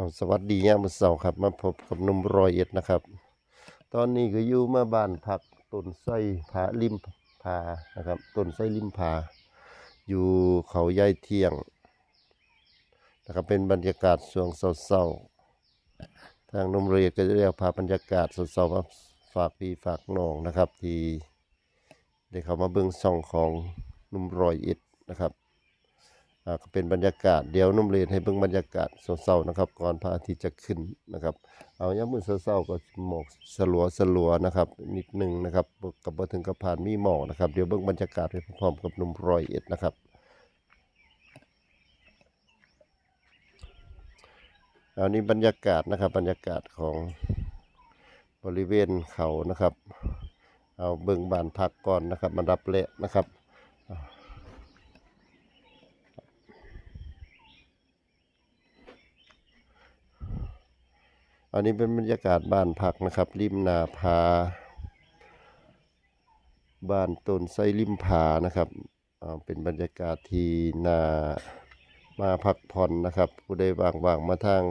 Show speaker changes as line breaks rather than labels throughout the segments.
เอาสวัสดียามมื้อเช้าครับ มาพบกับนุ่มรอยเอ็ดนะครับ ตอนนี้ก็อยู่มาบ้านพักต้นไทรผาริมผานะครับต้นไทรริมผาอยู่เขาใหญ่เที่ยงนะครับเป็นบรรยากาศช่วงเช้าๆทางนุ่มรอยเอ็ดก็จะเรียกพาบรรยากาศเช้าๆมาฝากพี่ฝากน้องนะครับ ที่ได้เข้ามาเบิ่งช่องของนุ่มรอยเอ็ดนะครับ ก็เป็นบรรยากาศเดี๋ยวนุ่มเรียนให้เบิ่งบรรยากาศเศร้าๆนะครับ ก่อนพระอาทิตย์จะขึ้นนะครับ เอายามมื้อเช้าๆก็หมอกสลัวสลัวๆนะครับ นิดหนึงนะครับกับบ่ถึงกับผ่านมีหมอกนะครับเดี๋ยวเบิ่งบรรยากาศไปพร้อมๆกับนุ่มรอยเอ็ดนะครับเอานี่บรรยากาศนะครับบรรยากาศของบริเวณเขานะครับ เอาเบิ่งบ้านพักก่อนนะครับมันรับแลกนะครับ อันนี้เป็นบรรยากาศบ้านพักนะครับ ริมนาผาบ้านต้นไทรริมผานะครับเป็นบรรยากาศที่นามาพักผ่อนนะครับ ผู้ใดว่างๆมาทาง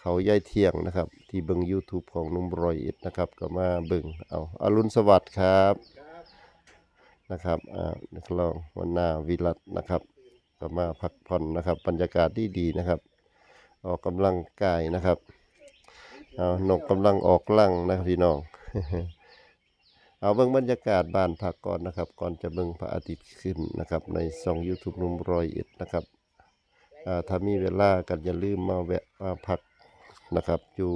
เขาย่ายเที่ยงนะครับ ที่เบิง YouTube ของนุ่มรอยอ็ดนะครับ ก็มาเบิงเอาอรุณสวัสดิ์ครับนะครับอ่านักร้องวันนาวิรัตนะครับ ก็มาพักผ่อนนะครับ บรรยากาศดีๆนะครับ ออกกำลังกายนะครับ เอานกกำลังออกลั่งนะพี่น้อง เอาเบิ่งบรรยากาศบ้านพักก่อนนะครับ ก่อนจะเบิ่งพระอาทิตย์ขึ้นนะครับ ในช่อง YouTube นุ่มรอยเอ็ดนะครับถ้ามีเวลากันอย่าลืมมาแวะมาพักนะครับ อยู่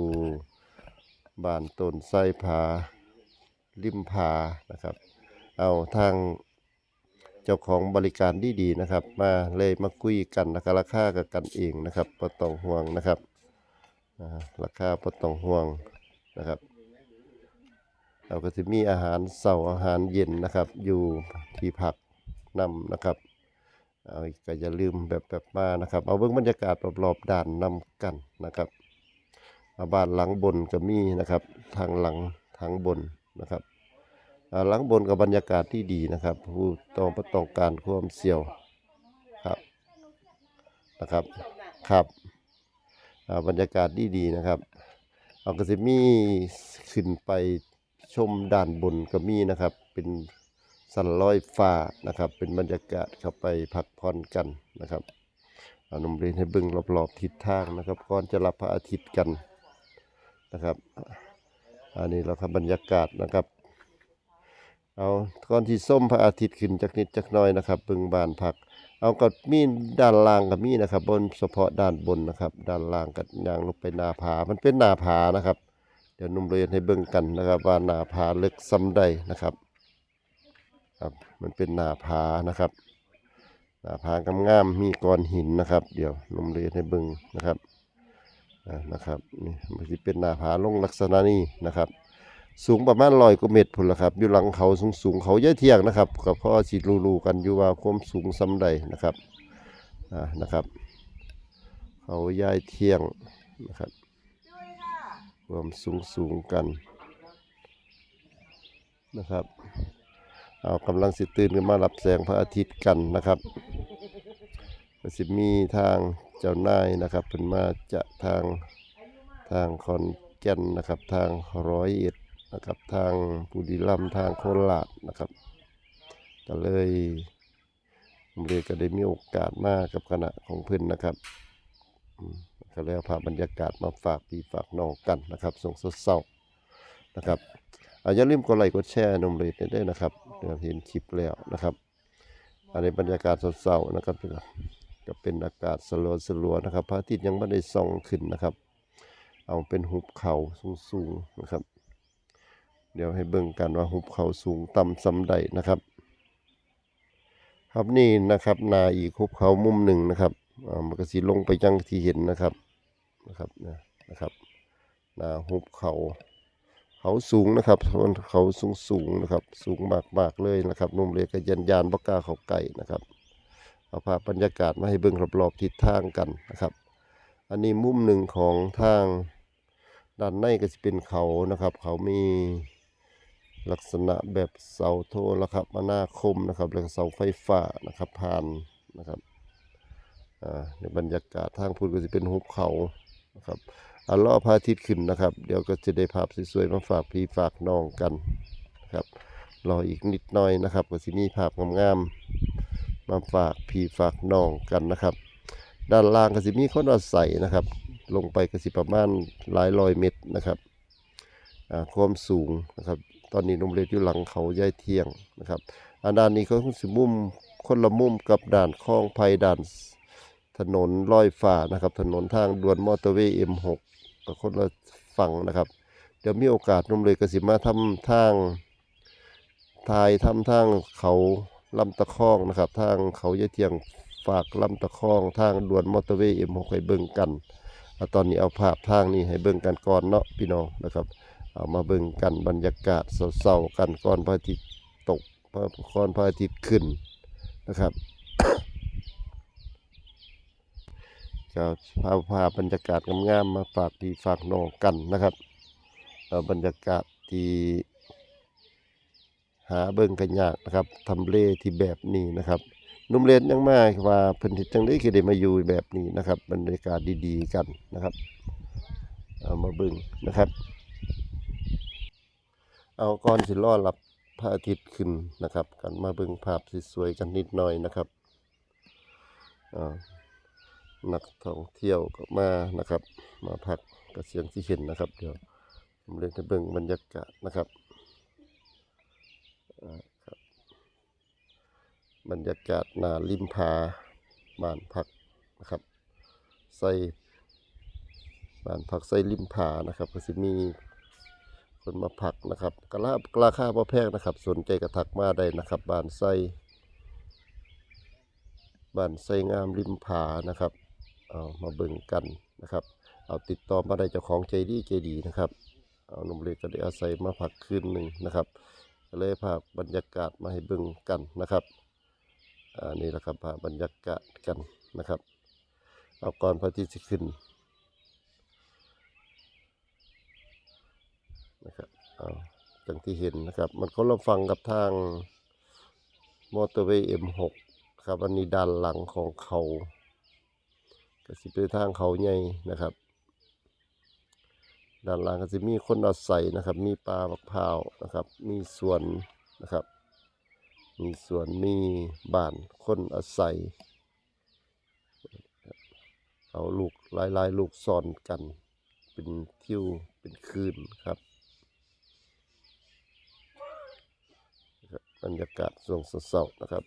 บ้านต้นไทรผาริมผานะครับ เอาทางเจ้าของบริการดีๆนะครับ มาเลยมาคุยกันนะครับราคากับกันเองนะครับบ่ต้องห่วงนะครับ อ่าราคาบ่ต้องห่วงนะครับเราก็จะมีอาหารเช้าอาหารเย็นนะครับ อยู่ที่พักนำนะครับเอาก็อย่าลืมแบบแบบมานะครับ เอาเบิ่งบรรยากาศรอบๆด้านนำกันนะครับเอาบ้านหลังบนก็มีนะครับ ทางหลังทางบนนะครับอ่าหลังบนกับบรรยากาศที่ดีนะครับผู้ต้องบ่ต้องการความเสี่ยวครับนะครับครับ บรรยากาศดีๆนะครับ เอาก็จะมีขึ้นไปชมด้านบนก็มีนะครับ เป็นสันลอยฟ้านะครับ เป็นบรรยากาศเข้าไปพักผ่อนกันนะครับเอานมเรียนให้เบิ่งรอบๆทิศทางนะครับก่อนจะรับพระอาทิตย์กันนะครับอันนี้เราครับบรรยากาศนะครับเอาก่อนที่ส้มพระอาทิตย์ขึ้นจากนิดจากน้อยนะครับ เบิ่งบานพัก เอากับมีด้านล่างกับมีนะครับ บนเฉพาะด้านบนนะครับ ด้านล่างกับยางลงไปหนาผา มันเป็นหนาผานะครับ เดี๋ยวนุ่มเรียนให้เบิ่งกันนะครับ ว่าหนาผาลึกซ้ำใดนะครับครับ มันเป็นหนาผานะครับ หนาผากำงามมีก้อนหินนะครับ เดี๋ยวนุ่มเรียนให้เบิ่งนะครับนะครับนี่มันจะเป็นหนาผาลงลักษณะนี้นะครับ สูงประมาณร้อยกว่าเมตรพุ่นละครับ อยู่หลังเขาสูงสูงเขาเยอะเที่ยงนะครับก็พอสิรูๆกันอยู่ว่าความสูงส่ำใดนะครับอ่านะครับ เขาย้ายเที่ยงนะครับความสูงสูงกันนะครับเอากำลังสิตื่นกันมารับแสงพระอาทิตย์กันนะครับก็สิมีทางเจ้านายนะครับเป็นมาจากทางทางคอนแก่นนะครับทางร้อยเอ็ด นะครับทางบุรีรัมย์ทางโคราชนะครับ ก็เลยผมเลยก็ได้มีโอกาสมากกับคณะของเพื่อนนะครับก็เลยเอาบรรยากาศมาฝากพี่ฝากน้องกันนะครับส่งสดเศร้านะครับอาอย่าลืมกดไลค์กดแชร์นมเลยได้นะครับเดี๋ยวเห็นคลิปแล้วนะครับอันนี้บรรยากาศสดเศร้านะครับก็เป็นอากาศสลัวสลัวนะครับพระอาทิตย์ยังไม่ได้ส่องขึ้นนะครับ เอาเป็นหุบเขาสูงๆนะครับ เดี๋ยวให้เบิ่งกันว่าหุบเขาสูงต่ำสำใดนะครับ ครับนี่นะครับนาอีกหุบเขามุมหนึ่งนะครับอ่ามันก็สิลงไปยังที่เห็นนะครับนะครับนะนะครับนาหุบเขา เขาสูงนะครับเขาสูงสูงนะครับ สูงมากๆเลยนะครับนุ่มเล็กก็ยันยานบกล้าเขาไก่นะครับเอาภาพบรรยากาศมาให้เบิ่งรอบๆทิศทางกันนะครับ อันนี้มุมหนึ่งของทางด้านในก็จะเป็นเขานะครับ เขามี ลักษณะแบบเสาโทรคมนาคมนะครับแล้วก็เสาไฟฟ้านะครับผ่านนะครับในบรรยากาศทางพูดก็จะเป็นหุบเขานะครับอาล่อพระอาทิตย์ขึ้นนะครับ เดี๋ยวก็จะได้ภาพสวยๆมาฝากพี่ฝากน้องกันนะครับรออีกนิดหน่อยนะครับก็สิมีภาพงามๆมาฝากพี่ฝากน้องกันนะครับ ด้านล่างก็สิมีคนอาศัยนะครับ ลงไปก็สิประมาณหลายร้อยเมตรนะครับความสูงนะครับ ตอนนี้นมเล็ดอยู่หลังเขาย่ายเที่ยงนะครับอันด้านนี้ก็คือสิมุมคนละมุมกับด่านคลองไผ่ด่านถนนลอยฟ้านะครับ ถนนทางด่วนมอเตอร์เวย์ M6 ก็คนละฝั่งนะครับ เดี๋ยวมีโอกาสนมเล็ดก็สิมาทำทางทายทำทางเขาลำตะคองนะครับ ทางเขาย่ายเที่ยงฝากลำตะคอง ทางด่วนมอเตอร์เวย์ M6 ให้เบิ่งกันตอนนี้เอาภาพทางนี้ให้เบิ่งกันก่อนเนาะพี่น้องนะครับ เอามาเบิ่งกันบรรยากาศเศร้าๆกันก่อนพระอาทิตย์ตกก่อนพระอาทิตย์ขึ้นนะครับก็พาพาบรรยากาศงามๆมาฝากพี่ฝากน้องกันนะครับเอาบรรยากาศที่หาเบิ่งกันยากนะครับทำเลที่แบบนี้นะครับนุ่มเรียนยังมาว่าเพิ่นเฮ็ดจังได๋คือได้มาอยู่แบบนี้นะครับ บรรยากาศดีๆกันนะครับ เอามาเบิ่งนะครับ เอาก่อนสิรอรับพระอาทิตย์ขึ้นนะครับกันมาเบิ่งภาพสวยๆกันนิดหน่อยนะครับอ่านักท่องเที่ยวก็มานะครับ มาพักกระเสียงที่เห็นนะครับ เดี๋ยวผมเล่นให้เบิ่งบรรยากาศนะครับอ่าครับบรรยากาศนาริมผาบ้านพักนะครับใส่บ้านพักใส่ริมผานะครับก็สิมี คนมาผักนะครับกระลาราคาพอแพงนะครับ สนใจกระทักมาได้นะครับบานไส้บานไส้งามริมผานะครับเอามาเบิ่งกันนะครับ เอาติดต่อมาได้เจ้าของใจดีใจดีนะครับเอาหนุ่มเล็กก็ได้อาศัยมาพักคืนหนึ่งนะครับก็เลยพาบรรยากาศมาให้เบิ่งกันนะครับอ่านี่แหละครับพาพบรรยากาศกันนะครับ เอาก่อนพระอาทิตย์จะขึ้น นะครับเอาจังที่เห็นนะครับ มันคนละฟังกับทางมอเตอร์เวย์ M6 ครับอันนี้ด้านหลังของเขาก็สิเป็นทางเขาใหญ่นะครับ ด้านหลังก็จะมีคนอาศัยนะครับ มีปลาบักพร้าวนะครับ มีสวนนะครับ มีสวนมีบ้านคนอาศัย เอาลูกหลายๆ ลูกซ้อนกัน เป็นทิวเป็นคืนครับ บรรยากาศช่วงเศร้าๆนะครับ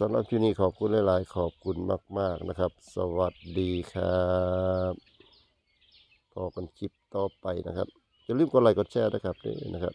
สำหรับที่นี้ขอบคุณหลาย ๆ ขอบคุณมาก ๆ นะครับ สวัสดีครับพอกันคลิปต่อไปนะครับอย่าลืมกดไลค์กดแชร์นะครับนี่นะครับ